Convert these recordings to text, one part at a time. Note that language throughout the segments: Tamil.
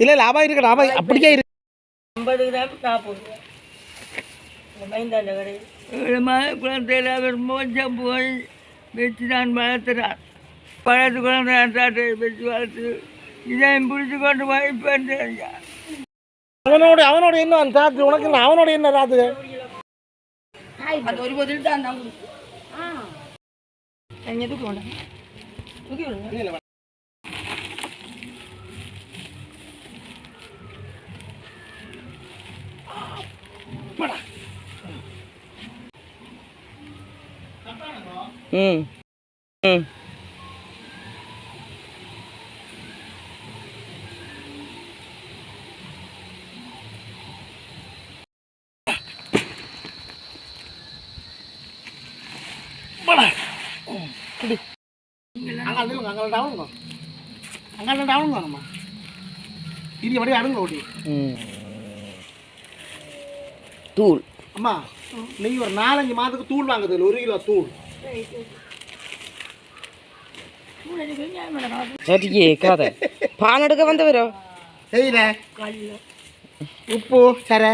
இல்லை லாபம் இருக்கு லாபம் அப்படியே இருக்கு ஐம்பது கிராம் நாற்பது. இந்த கடை. குழந்தையில் மோச்சம் போய் வச்சு நான் வளர்த்துறான். வளர்த்து குழந்தை தாட்டை வச்சு வளர்த்து இதையும் பிடிச்சி கொண்டு போய் பண்ணுறேன் அவனோட அவனோட என்ன அந்த ராத்து உனக்கு என்ன? அவனோட என்ன ராத்து அது ஒரு பதில் தான் தான் ம். ம். அங்கே டவுனுங்க அங்கே டவுனுங்க நம்ம. இது அப்படியே அடுங்க ஓட்டி தூள். அம்மா நீ ஒரு நாலஞ்சு மாதத்துக்கு தூள் வாங்குது ஒரு கிலோ தூள். சரியே கதை பான் எடுக்க வந்தவரோ செய்யல உப்பு சர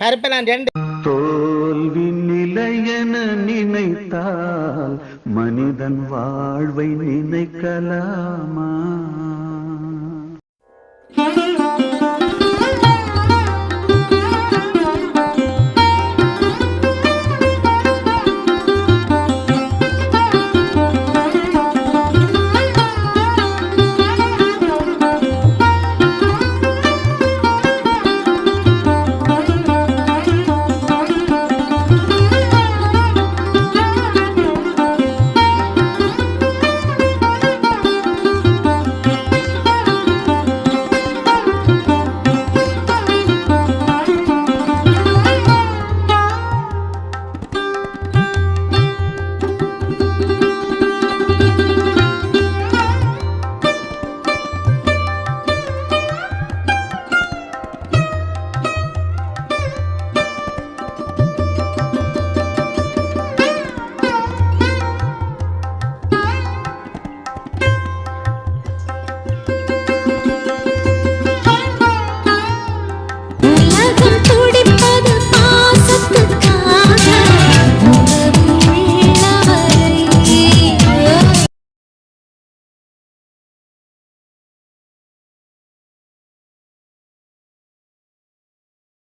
பருப்பெல்லாம் ரெண்டு தோல்வி நிலையென நினைத்தால் மனிதன் வாழ்வை நினைக்கலாமா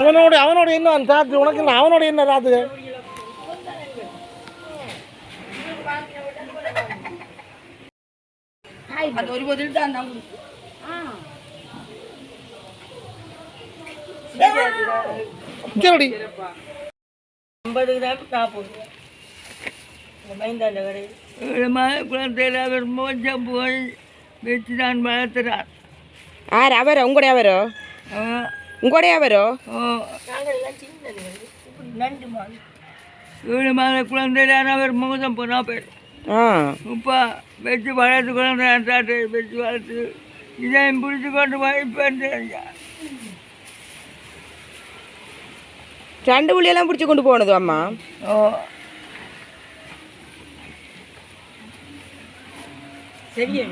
அவனோட அவனோட என்ன அந்த ராத்து உனக்கு என்ன? அவனோட என்ன ராத்து அது ஒரு பதில் தான் கொடுக்கும் கேடி ஐம்பது கிராம் நாற்பது மைந்தாண்ட கடை. குழந்தையில் அவர் மோச்சம் போய் வச்சு நான் வளர்த்துறான் ஆர் அவரோ? உங்களுடைய அவரோ? நன்றி மாதம் ஏழு மாத குழந்தையிலான அவர் மோசம் போனா பேர் ஆ. உப்பா வச்சு வளர்த்து குழந்தை தாட்டை வச்சு வளர்த்து. இதையும் பிடிச்சி கொண்டு பண்ணுறேன் ரெண்டு புள்ளியெல்லாம் பிடிச்சி கொண்டு போனது அம்மா. ஓ சரியா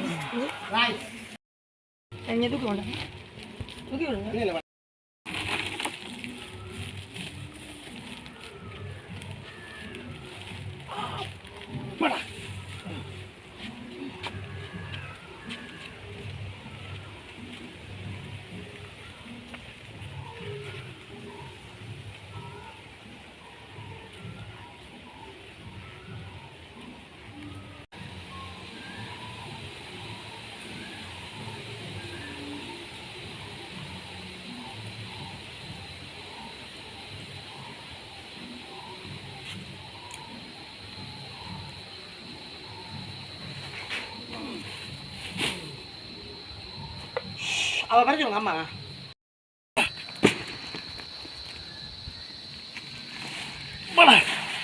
எங்கே தூக்கி வேண்டாம் தூக்கி விடுங்க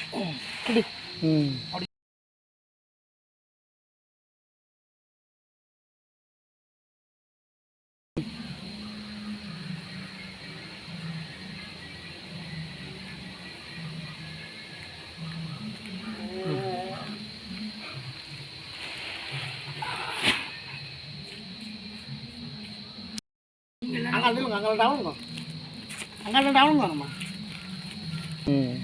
அவ வரைக்கும் அம்மா ம் அங்கே டவுனுங்க அங்கே டவுனுங்க நம்ம ம்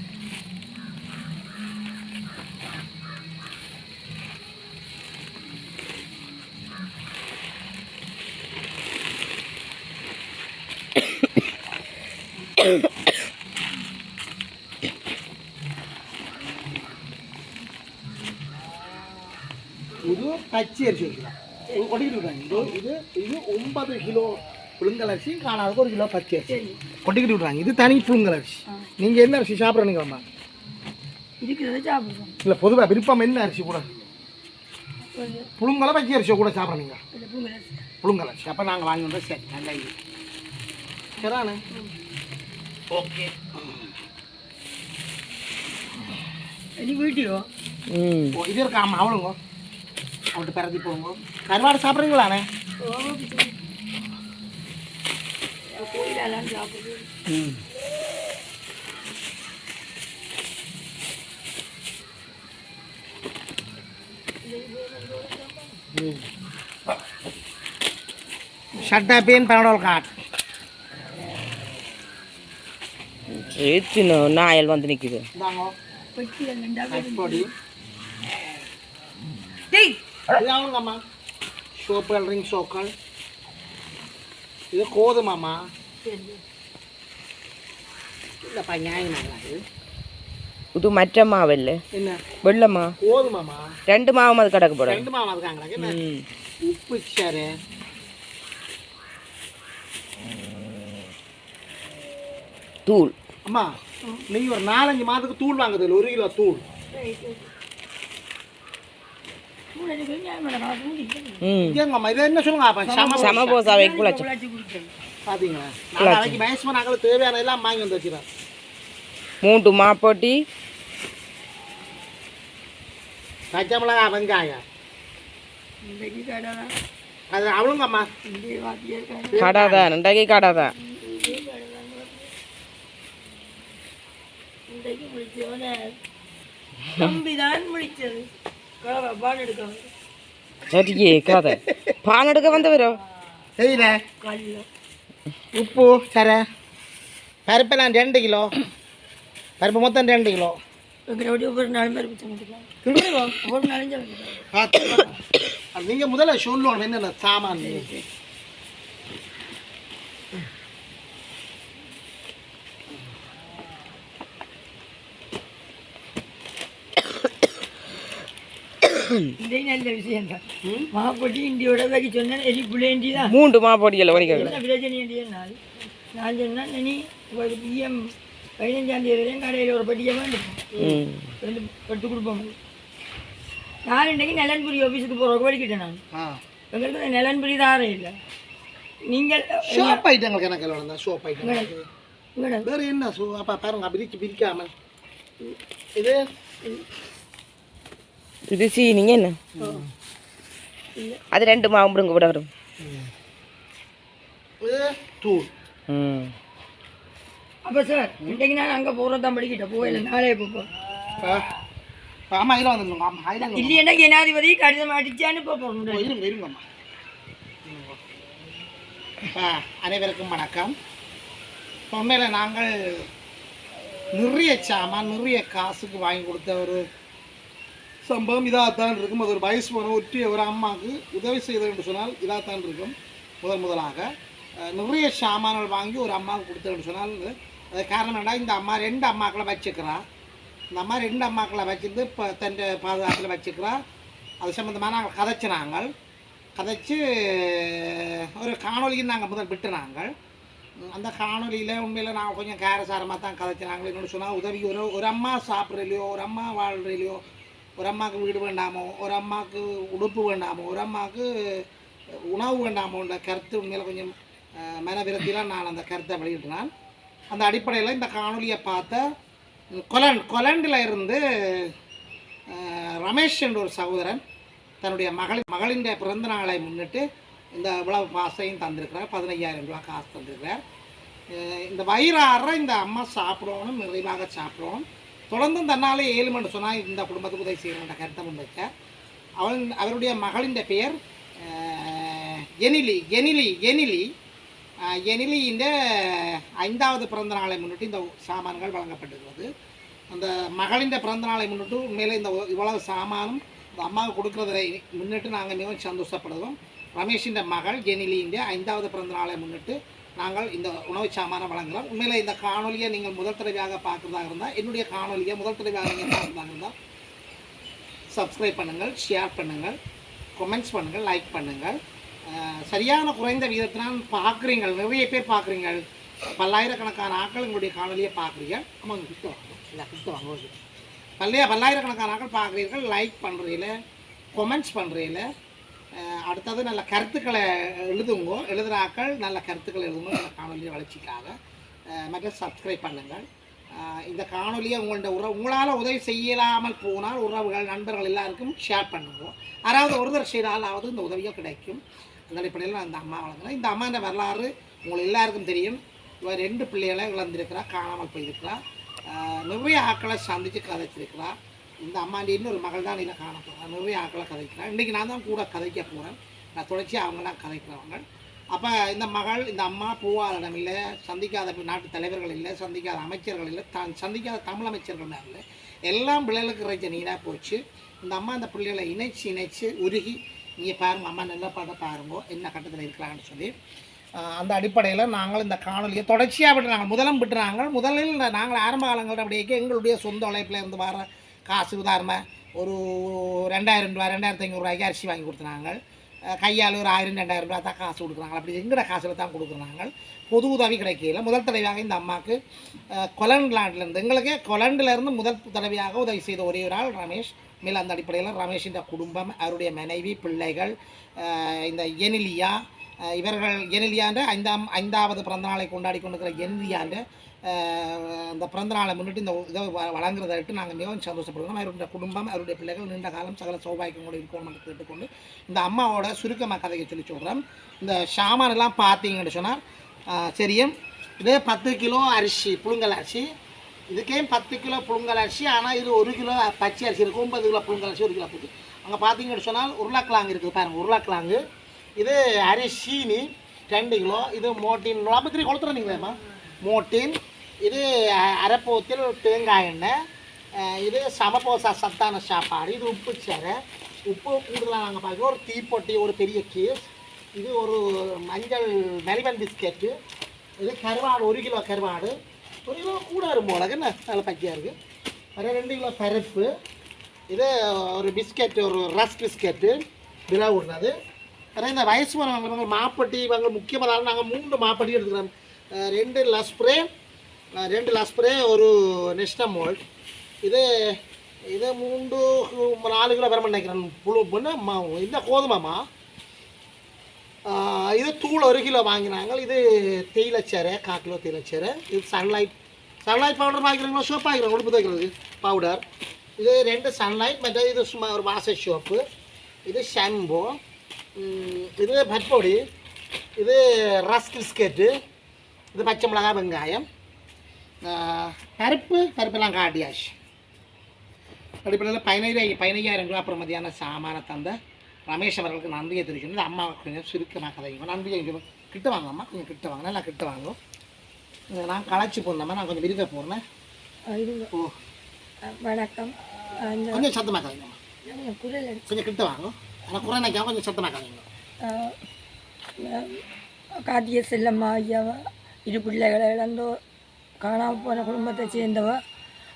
இது பச்சை அரிசி வைக்கலாம் இது கொட்டிக்கிட்டு விடுறாங்க இது இது இது ஒன்பது கிலோ புழுங்கல் அரிசி காணாதுக்கு ஒரு கிலோ பச்சை அரிசி. கொட்டிக்கிட்டு விடுறாங்க இது தனி புழுங்கல் அரிசி நீங்கள் என்ன அரிசி சாப்பிட்றீங்கம்மா இருக்கிறத சாப்பிடுவோம் இல்லை பொதுவாக விருப்பம் என்ன அரிசி கூட? புழுங்கலை பச்சை அரிசியை கூட சாப்பிட்றீங்க? புழுங்கல் அரிசி அப்போ நாங்கள் வாங்கி வந்தால் சரி நல்ல இது சரிண்ணே ஓகே. நீ வீட்டிலோ? ம். இது இருக்கா ஆமாம் அவளுங்க அவன்கிட்ட பிறதி போங்க. கருவாடு சாப்பிட்றீங்களாண்ணே? போயிடலான்னு சாப்பிடுது ஷட்டா பேன் பனடோல் காட். ஏற்றின நாயல் வந்து நிற்குது சோப்பு ரிங் சோக்கள் இது கோதுமாமா அது கிடக்கு போட ரெண்டு மாமா இருக்காங்களா என்ன? ம். உப்பு சாரு தூள். அம்மா நீங்க ஒரு நாலஞ்சு மாதத்துக்கு தூள் வாங்குது ஒரு கிலோ தூள். ம். ஏங்கம்மா இது என்ன சொல்லுங்க சமபோசா வைக்குள்ள பாத்தீங்களா? நாளைக்கு மேக்ஸிமம் நாங்கள் தேவையான எல்லாம் வாங்கி வந்து வச்சுக்கிறோம் மூன்று மாப்போட்டி. பச்சை மிளகா வெங்காயம். அது அவளுங்கம்மா கடாதான் ரெண்டாக்கி கடாதான் பால் எடுக்க வந்தவரோ? தெரியல கல்ல. உப்பு சரி பருப்பு நான் ரெண்டு கிலோ. பருப்பு மொத்தம் ரெண்டு கிலோ. நாளும் சொல்லிக்கலாம் நீங்கள் முதல்ல சொல்லணும் என்னென்ன சாமான். இதே நல்ல விஷயம் தான் மாப்பட்டி இண்டியோட வைக்க சொன்னேன் எலி புள்ளேண்டி தான். மூன்று மாப்போட்டிகள் என்ன பிரச்சனை நாள் நான் சொன்னேன் நீ ஒரு பிஎம் பதினஞ்சாம் தேதி வரையும் கடையில் ஒரு பட்டியை வேண்டும் ம். ரெண்டு எடுத்து கொடுப்போம் நான் இன்றைக்கு நலன்புரி ஆஃபீஸுக்கு போகிறோம் படிக்கிட்டேன் நான். எங்களுக்கு நலன்புரி தாரே இல்லை. நீங்கள் ஷோப் ஐட்டங்கள் கணக்கில் வேணும் ஷோப் ஐட்டம் உங்களோட வேறு என்ன? ஷோ அப்பா பாருங்க பிரிச்சு பிரிக்காம. இது? இது சீனிங்க என்ன? அது ரெண்டு மாவு முடுங்க கூட வரும். அப்போ சார் இன்றைக்கு நான் அங்கே போகிறோம் தான் படிக்கிட்டேன் போகல நாளே போப்போம் இல்லைன்னா ஜனாதிபதி கடிதம் அடிச்சான்னு இப்போ போகணும் இருங்க இருங்கம்மா. அனைவருக்கும் வணக்கம். உண்மையில் நாங்கள் நிறைய சாமான் நிறைய காசுக்கு வாங்கி கொடுத்த ஒரு சம்பவம் இதாகத்தான் இருக்கும். அது ஒரு வயசு போன ஒற்றி ஒரு அம்மாவுக்கு உதவி செய்தது என்று சொன்னால் இதாகத்தான் இருக்கும். முதல் முதலாக நிறைய சாமான்கள் வாங்கி ஒரு அம்மாவுக்கு கொடுத்ததுன்னு சொன்னால் அது காரணம் என்னடா இந்த அம்மா ரெண்டு அம்மாக்களை வச்சுக்கிறா இந்த அம்மா ரெண்டு அம்மாக்களை வச்சுருந்து இப்போ தன் பாதுகாப்பில் வச்சுக்கிறா அது சம்மந்தமாக நாங்கள் கதைச்சு நாங்கள் கதைச்சு ஒரு காணொலியும் நாங்கள் முதல் விட்டு நாங்கள். அந்த காணொலியில் உண்மையில் நாங்கள் கொஞ்சம் காரசாரமாக தான் கதைச்சு நாங்கள். இன்னொன்று சொன்னால் உதவி ஒரு ஒரு அம்மா சாப்பிட்றலையோ ஒரு அம்மா வாழ்றலையோ ஒரு அம்மாவுக்கு வீடு வேண்டாமோ ஒரு அம்மாவுக்கு உடுப்பு வேண்டாமோ ஒரு அம்மாவுக்கு உணவு வேண்டாமோன்ற கருத்து உண்மையில் கொஞ்சம் மனவிரத்திலாம் நான் அந்த கருத்தை வெளியிட்டினான் அந்த அடிப்படையில் இந்த காணொலியை பார்த்த கொலன் கொலண்டில் இருந்து ரமேஷ் என்ற ஒரு சகோதரன் தன்னுடைய மகளின் மகளின் பிறந்த நாளை முன்னிட்டு இந்த இவ்வளவு காசையும் தந்திருக்கிறார் பதினையாயிரம் ரூபாய் காசு தந்திருக்கிறார் இந்த வயிறார இந்த அம்மா சாப்பிடணும் நிறைவாக சாப்பிடுவோம் தொடர்ந்து தன்னாலே ஏழுமென்று சொன்னால் இந்த குடும்பத்துக்கு உதவி செய்யணுன்ற கருத்தை முன்வைத்தார் அவன் அவருடைய மகளின் பெயர் எனிலி எனிலி எனிலி. எனிலியின் ஐந்தாவது பிறந்த நாளை முன்னிட்டு இந்த சாமான்கள் வழங்கப்பட்டிருக்கிறது. அந்த மகளின் பிறந்த நாளை முன்னிட்டு உண்மையிலே இந்த இவ்வளவு சாமானும் இந்த அம்மாவுக்கு கொடுக்குறதை முன்னிட்டு நாங்கள் மிகவும் சந்தோஷப்படுவோம் ரமேஷின் மகள் ஜெனிலியின் ஐந்தாவது பிறந்த நாளை முன்னிட்டு நாங்கள் இந்த உணவு சாமானை வழங்குகிறோம் உண்மையிலே இந்த காணொலியை நீங்கள் முதல் தடவையாக பார்க்குறதா இருந்தால் என்னுடைய காணொலியை முதல் தடவையாக நீங்கள் பார்க்குறதா இருந்தால் சப்ஸ்கிரைப் பண்ணுங்கள் ஷேர் பண்ணுங்கள் கமெண்ட்ஸ் பண்ணுங்கள் லைக் பண்ணுங்கள். சரியான குறைந்த விதத்தினால் பார்க்குறீங்க நிறைய பேர் பார்க்குறீங்க பல்லாயிரக்கணக்கான ஆட்கள் உங்களுடைய காணொலியை பார்க்குறீங்க ஆமாம் கிட்ட வாங்க. இல்லை கிட்ட வாங்க ஓகே. பல்லைய பல்லாயிரக்கணக்கான ஆட்கள் பார்க்குறீர்கள். லைக் பண்ணுறீங்கள கொமெண்ட்ஸ் பண்ணுறீங்கள அடுத்தது நல்ல கருத்துக்களை எழுதுங்க. எழுதுகிறாக்கள் நல்ல கருத்துக்களை எழுதுங்க. இந்த காணொலியை வளர்ச்சிக்காக. மற்ற சப்ஸ்கிரைப் பண்ணுங்கள். இந்த காணொலியை உங்கள்கிட்ட உறவு உங்களால் உதவி செய்யலாமல் போனால் உறவுகள் நண்பர்கள் எல்லாருக்கும் ஷேர் பண்ணுவோம் யாராவது ஒருத்தர் செய்தாலாவது இந்த உதவியும் கிடைக்கும். அந்த அடிப்படையில் நான் இந்த அம்மா வளர்க்குறேன். இந்த அம்மா வரலாறு உங்களுக்கு எல்லாருக்கும் தெரியும். இவர் ரெண்டு பிள்ளைகளை இழந்திருக்கிறா காணாமல் போயிருக்கிறா. நிறைய ஆட்களை சந்தித்து கதைச்சிருக்கிறா. இந்த அம்மாண்டி இன்னொரு மகள் தான் இதில் காண போகிறேன் நிறைய ஆட்களை கதைக்கிறேன் இன்றைக்கி நான் தான் கூட கதைக்க போகிறேன் நான் தொடர்ச்சியாக அவங்க தான் கதைக்கிறவங்க. அப்போ இந்த மகள் இந்த அம்மா பூவாளிடம் இல்லை சந்திக்காத நாட்டு தலைவர்கள் இல்லை சந்திக்காத அமைச்சர்கள் இல்லை தான் சந்திக்காத தமிழ் அமைச்சர்கள் இல்லை. எல்லாம் பிள்ளைகளுக்கு இறைச்ச நீராக போச்சு. இந்த அம்மா அந்த பிள்ளைகளை இணைச்சு இணைச்சு உருகி நீங்கள் பாருங்கள் அம்மா நல்லா பாட்ட பாருங்க என்ன கட்டத்தில் இருக்கிறாங்கன்னு சொல்லி அந்த அடிப்படையில் நாங்கள் இந்த காணொலியை தொடர்ச்சியாக விட்டுறாங்க. முதலம் விட்டுறாங்க. முதலில் நாங்கள் ஆரம்ப காலங்களில் அப்படியே எங்களுடைய சொந்த உழைப்பில் இருந்து வர காசு உதாரணமாக ஒரு ரெண்டாயிரம் ரூபா ரெண்டாயிரத்தி ஐநூறுரூவாய்க்கு அரிசி வாங்கி கொடுத்துனாங்க கையால் ஒரு ஆயிரம் ரெண்டாயிரம் ரூபா தான் காசு கொடுக்குறாங்க. அப்படி எங்களோட காசில் தான் கொடுக்குறாங்க. பொது உதவி கிடைக்கல. முதல் தடவையாக இந்த அம்மாவுக்கு கொலண்ட்லேருந்து எங்களுக்கு கொலண்டிலேருந்து முதல் தடவையாக உதவி செய்த ஒரே ஒரு ஆள் ரமேஷ். மேல் அந்த அடிப்படையில் ரமேஷின் குடும்பம் அவருடைய மனைவி பிள்ளைகள் இந்த எனிலியா இவர்கள் எனிலியான்ற ஐந்தாம் ஐந்தாவது பிறந்தநாளை கொண்டாடி கொண்டிருக்கிற எனிலியான்ற அஹ் அந்த பிறந்தநாளை முன்னிட்டு இந்த இதை வ- விட்டு நாங்கள் மிகவும் சந்தோஷப்படுகிறோம் அவருடைய குடும்பம் அவருடைய பிள்ளைகள் நீண்ட காலம் சகல சௌபாக்கியங்களோடு இருக்கணும் என்று கேட்டுக்கொண்டு இந்த அம்மாவோட சுருக்கமாக கதையை சொல்லி சொல்கிறோம் இந்த சாமானெல்லாம் பார்த்தீங்கன்னு சொன்னால் சரியும். இதே பத்து கிலோ அரிசி புழுங்கல் அரிசி. இதுக்கே பத்து கிலோ புழுங்கல் அரிசி ஆனால் இது ஒரு கிலோ பச்சை அரிசி இருக்குது ஒன்பது கிலோ புழுங்கல் அரிசி ஒரு கிலோ போட்டு அங்கே பார்த்தீங்கன்னு சொன்னால் உருளைக்கிழங்கு இருக்குது பாருங்கள் உருளைக்கிழங்கு. இது அரிசீனி ரெண்டு கிலோ. இது மோட்டின். நாற்பத்தி கொளுத்துறேன் நீங்களேம்மா மோட்டின் இது அ- அரைப்போத்தில் தேங்காய் எண்ணெய் இது சமபோசா சத்தான சாப்பாடு இது உப்பு சேரை உப்பு கூடுதலாக நாங்கள் பார்க்குறோம். ஒரு தீப்பொட்டி ஒரு பெரிய கேஸ் இது ஒரு மஞ்சள் மெலிவன் பிஸ்கெட்டு இது கருவாடு ஒரு கிலோ கருவாடு. ஒரு கிலோ கூட வரும் போலக்கு நல்ல பச்சையாக இருக்குது வேறு ரெண்டு கிலோ பருப்பு. இது ஒரு பிஸ்கெட்டு ஒரு ரஸ் பிஸ்கெட்டு விழா விடுறது வேறு இந்த வயசு வரவங்க மாப்பட்டி இவங்க முக்கியமாக நாங்கள் மூன்று மாப்பட்டி எடுத்துக்கிறோம். ரெண்டு லஸ்ப்ரே அஹ் ரெண்டு லஸ்ப்ரே ஒரு நெஸ்டமோல் இது இது மூன்று நாலு கிலோ வர நினைக்கிறேன் புழு பொண்ணு மா இந்த கோதுமைமா இது தூள் ஒரு கிலோ வாங்கினாங்க. இது தேயிலச்சேரை கால் கிலோ தேயிலச்சேரை இது சன்லைட் சன்லைட் பவுடர் வாங்கிக்கிறீங்களா சோப் வாங்கிக்கிறோம் உடுப்பு துவைக்கிறது பவுடர் இது ரெண்டு சன்லைட் மற்ற இது சும்மா ஒரு வாச சோப்பு இது ஷாம்பு இது பட்பொடி இது ரஸ்க் பிஸ்கெட்டு இது பச்சை மிளகாய் வெங்காயம். பருப்பு பருப்பெல்லாம் காட்டியாச்சு அடிப்படையில் பதினைந்து பதினையாயிரம் ரூபா அப்புறம் மதியான சாமான தந்த ரமேஷ் அவர்களுக்கு நன்றியை தெரிவிக்கணும். இந்த அம்மா கொஞ்சம் சுருக்கமாக கதைங்க நன்றியை கொஞ்சம் கிட்ட வாங்க அம்மா. கொஞ்சம் கிட்ட வாங்க. நல்லா கிட்ட வாங்க. இங்க நான் களைச்சி போனேம்மா நான் கொஞ்சம் விரிக்க போகிறேன் ஓ. வணக்கம். கொஞ்சம் சத்தமாக கதைங்கம்மா கொஞ்சம் கிட்ட வாங்க. ஆனால் குறை நினைக்காம கொஞ்சம் சத்தமாக கதைங்க. கார்த்திகை செல்லம்மா ஐயாவா இரு பிள்ளைகளை இழந்தோ காணாமல் போன குடும்பத்தை சேர்ந்தவ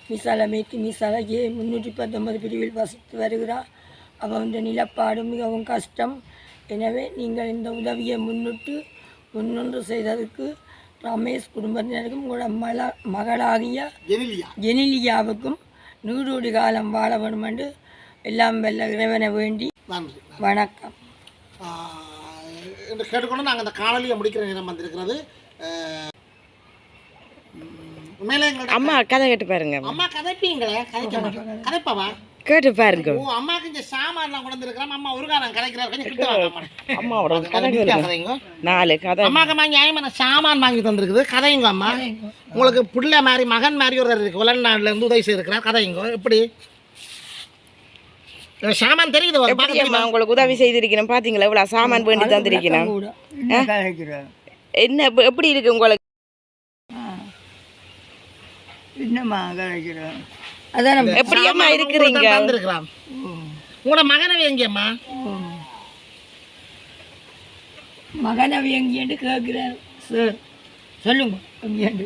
மிசால மேற்கு மிசால ஏ முன்னூற்றி பத்தொன்பது பிரிவில் வசித்து வருகிறார். அவன் நிலப்பாடு மிகவும் கஷ்டம். எனவே நீங்கள் இந்த உதவியை முன்னிட்டு முன்னின்று செய்ததுக்கு ரமேஷ் குடும்பத்தினருக்கும் உங்களோட மல மகளாகிய ஜெனிலியா. ஜெனிலியாவுக்கும் நூறோடு காலம் வாழ வேண்டும் என்று எல்லாம் வெல்ல இறைவனை வேண்டி நன்றி வணக்கம். என்று கேட்டுக்கொண்டு நாங்கள் இந்த காணொலியை முடிக்கிற நேரம் வந்திருக்கிறது. எங்களோட அம்மா கதை கேட்டு பாருங்க. அம்மா கதைப்பீங்களே? கதைக்க மாட்டேன். கதைப்பவா? கேட்டு பாருங்க. ஓ அம்மாக்கு இந்த சாமான்லாம் கொண்டு வந்திருக்கிறோம். அம்மா ஒரு காலம் கதைக்கிறார். கொஞ்சம் கிட்ட வாங்க அம்மா. அம்மாவோட. கதைங்க நாலு கதை. அம்மாக்கு அம்மா நியாயமான சாமான் வாங்கி தந்திருக்குது. கதைங்க அம்மா. உங்களுக்கு பிள்ளை மாதிரி மகன் மாதிரி ஒரு இருக்கு. வெளிநாட்டுல இருந்து உதவி செய்திருக்கிறார். கதைங்க. எப்படி? சாமான் தெரியுது உங்களுக்கு உதவி செய்திருக்கிறேன் பாத்தீங்களா? இவ்வளவு சாமான் வேண்டி தந்திருக்கிறேன் என்ன எப்படி இருக்கு உங்களுக்கு? என்னம்மா கிடைக்கிறோம் அதான் எப்படியம்மா இருக்கிறீங்க? தந்திருக்கலாம் உங்களோட மகனவே எங்கேம்மா மகன் அவ எங்கேண்டு கேட்குறாரு. சார் சொல்லுங்க எங்கேண்டு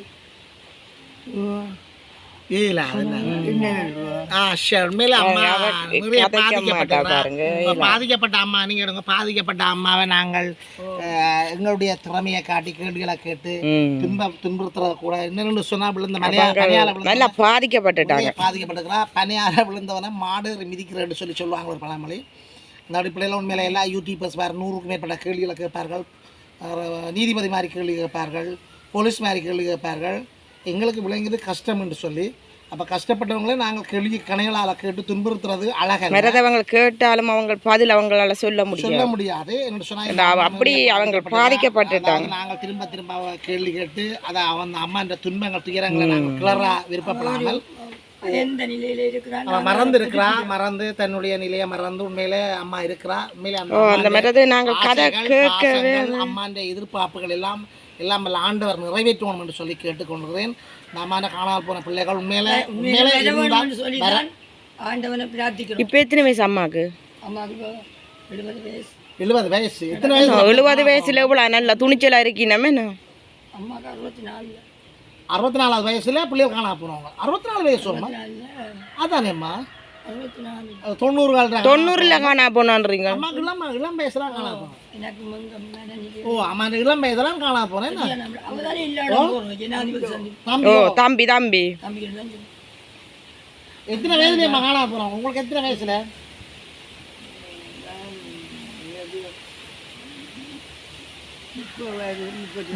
இல்ல பாதிக்கப்பட்ட அம்மா நீங்க எடுங்க பாதிக்கப்பட்ட அம்மாவை நாங்கள் எங்களுடைய திறமையை காட்டி கேள்விகளை கேட்டு. துன்ப துன்புறுத்துறது கூட என்னென்னு சொன்னா விழுந்த மலையா பனியால நல்லா விழுந்த பாதிக்கப்பட்டுட்டாங்க பாதிக்கப்பட்டிருக்கிறா பனியால விழுந்தவனை மாடு மிதிக்கிறேன்னு சொல்லி சொல்லுவாங்க ஒரு பழமொழி இந்த அடிப்படையில் உண்மையில எல்லா யூடியூபர்ஸ் வேறு நூறுக்கும் மேற்பட்ட கேள்விகளை கேட்பார்கள் நீதிபதி மாதிரி கேள்வி கேட்பார்கள் போலீஸ் மாதிரி கேள்வி கேட்பார்கள் எங்களுக்கு விளங்கியது கஷ்டம் என்று சொல்லி அப்போ கஷ்டப்பட்டவங்களே நாங்கள் கேள்வி கணைகளால் கேட்டு துன்புறுத்துறது அழகல்ல. மறதவங்க கேட்டாலும் அவங்க பதில் அவங்களால சொல்ல சொல்ல முடியும் முடியாது என்று அப்படி அவங்க பாதிக்கப்பட்டுட்டாங்க. நாங்கள் திரும்ப திரும்ப அவ கேள்வி கேட்டு அதை அவன் அம்மான்ற துன்பங்கள் துயரங்களை நாங்கள் கிளற விருப்பப்படாமல் மறந்து இருக்கிறா மறந்து தன்னுடைய நிலையை மறந்து உண்மையிலே அம்மா இருக்கிறா. உண்மையிலே அந்த மறது நாங்கள் கதை கேட்கவே அம்மாண்ட எதிர்பார்ப்புகள் எல்லாம் எல்லாம் வல்ல ஆண்டவர் நிறைவேற்றுவோம் என்று சொல்லி கேட்டுக்கொள்கிறேன். அம்மாண்ட காணாமல் போன பிள்ளைகள் உண்மையிலே உண்மையிலே ஆண்டவனை பிரார்த்திக்கிறோம். இப்போ எத்தனை வயசு அம்மாக்கு? அம்மாவுக்கு எழுபது வயசு. எழுபது வயசு. எத்தனை வயசு? எழுபது வயசுல இவ்வளோ நல்லா துணிச்சலா இருக்கீனமே என்ன? அம்மாவுக்கு அறுபத்தி நாலுல அறுபத்தி நாலாவது வயசுல பிள்ளைகள் காணா போனவங்க. அறுபத்தி நாலு வயசு அம்மா. அதானேம்மா? நாலு தொண்ணூறு கால தொண்ணூறுல காணா போனான்றீங்க. அம்மாக்கு இளம் இளம் வயசுலாம் காணா போனோம் எனக்கு முங்க முன்னாடி ஓ அம்மா இளம் காணா போனேன் ஓ. தம்பி தம்பி எத்தனை வயசுல அம்மா காணா போறோம்? உங்களுக்கு எத்தனை வயசுல?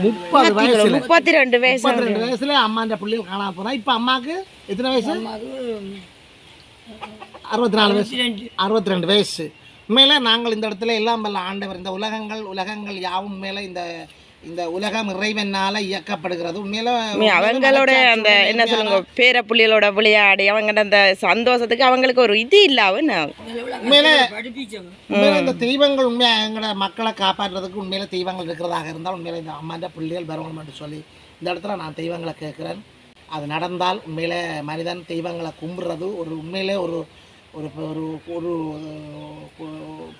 முப்பது வயசுல. முப்பத்தி ரெண்டு வயசு முப்பத்தி ரெண்டு வயசுல அம்மா இந்த பிள்ளைகள் காணா போனா. இப்ப அம்மாக்கு எத்தனை வயசு? அறுபத்தி நாலு வயசு. அறுபத்தி ரெண்டு. வயசு. உண்மையில நாங்கள் இந்த இடத்துல எல்லாம் வல்ல ஆண்டவர் இந்த உலகங்கள் உலகங்கள் யாவும் உண்மையில இந்த இந்த உலகம் இறைவனால இயக்கப்படுகிறது. உண்மையில அவங்களோட அந்த என்ன சொல்லுங்க பேர புள்ளிகளோட விளையாடி அவங்க அந்த சந்தோஷத்துக்கு அவங்களுக்கு ஒரு இது இல்ல அவன் உண்மையில இந்த தெய்வங்கள் உண்மையா எங்களோட மக்களை காப்பாற்றுறதுக்கு உண்மையில தெய்வங்கள் இருக்கிறதாக இருந்தால் உண்மையில இந்த அம்மாண்ட பிள்ளைகள் வரணும் என்று சொல்லி இந்த இடத்துல நான் தெய்வங்களை கேட்குறேன். அது நடந்தால் உண்மையில மனிதன் தெய்வங்களை கும்பிடுறது ஒரு உண்மையிலே ஒரு ஒரு ஒரு ஒரு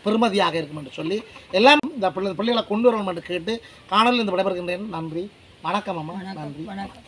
பெருமதியாக இருக்கும் என்று சொல்லி எல்லாம் இந்த பிள்ளை பிள்ளைகளை கொண்டு வரணும் என்று கேட்டு காணொலியில் இந்த விடைபெறுகின்றேன். நன்றி. வணக்கம் அம்மா. நன்றி. வணக்கம்.